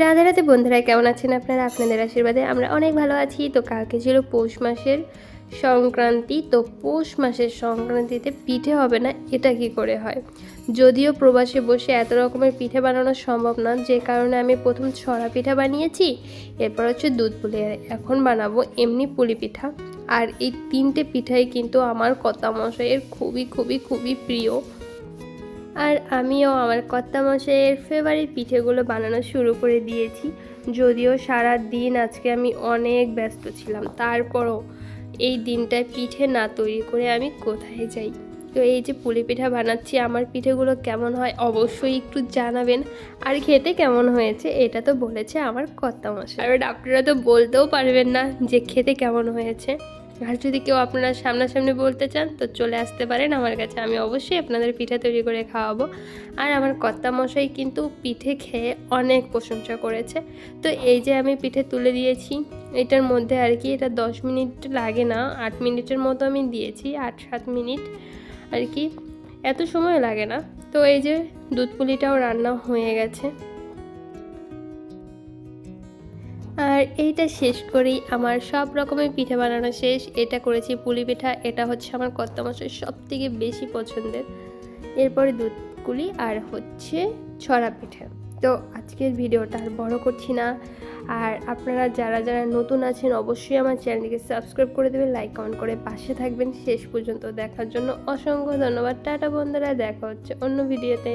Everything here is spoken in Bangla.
রাধে রাধে বন্ধুরা, কেমন আছেন আপনারা? আপনাদের আশীর্বাদে আমরা অনেক ভালো আছি। তো কালকে ছিল পৌষ মাসের সংক্রান্তি, তো পৌষ মাসের সংক্রান্তিতে পিঠে হবে না, এটা কি করে হয়? যদিও প্রবাসে বসে এত রকমের পিঠে বানানো সম্ভব না, যে কারণে আমি প্রথম ছড়া পিঠা বানিয়েছি, এরপর হচ্ছে দুধ পুলি। এখন বানাবো এমনি পুলি পিঠা। আর এই তিনটে পিঠাই কিন্তু আমার কর্তা মশাইয়ের খুবই খুবই খুবই প্রিয়। আর আমিও আমার কর্তা মশাইয়ের ফেভারিট পিঠেগুলো বানানো শুরু করে দিয়েছি। যদিও সারা দিন আজকে আমি অনেক ব্যস্ত ছিলাম, তারপরও এই দিনটায় পিঠে না তৈরি করে আমি কোথায় যাই? তো এই যে পুলি পিঠা বানাচ্ছি, আমার পিঠেগুলো কেমন হয় অবশ্যই একটু জানাবেন। আর খেতে কেমন হয়েছে এটা তো বলেছে আমার কর্তা মশাই আর আপনারা তো বলতেও পারবেন না যে খেতে কেমন হয়েছে। আর যদি কেউ আপনারা সামনাসামনি বলতে চান, তো চলে আসতে পারেন। আমার কাছে আমি অবশ্যই আপনাদের পিঠে তৈরি করে খাওয়াবো। আর আমার কর্তা মশাই কিন্তু পিঠে খেয়ে অনেক প্রশংসা করেছে। তো এই যে আমি পিঠে তুলে দিয়েছি, এটার মধ্যে আর কি এটা দশ মিনিট লাগে না, আট মিনিটের মতো আমি দিয়েছি, আট সাত মিনিট আর কি। এত সময় লাগে না। তো এই যে দুধ পুলিটাও রান্না হয়ে গেছে। আর এইটা শেষ করেই আমার সব রকমের পিঠা বানানো শেষ। এটা করেছি পুলি পিঠা, এটা হচ্ছে আমার কর্তা মাসের সব থেকে বেশি পছন্দের। এরপরে দুধ কুলি আর হচ্ছে ছড়া পিঠা। তো আজকের ভিডিওটা আর বড় করছি না। আর আপনারা যারা যারা নতুন আছেন, অবশ্যই আমার চ্যানেলটিকে সাবস্ক্রাইব করে দেবেন, লাইক, কমেন্ট করে পাশে থাকবেন। শেষ পর্যন্ত দেখার জন্য অসংখ্য ধন্যবাদ। টাটা বন্ধুরা, দেখা হচ্ছে অন্য ভিডিওতে।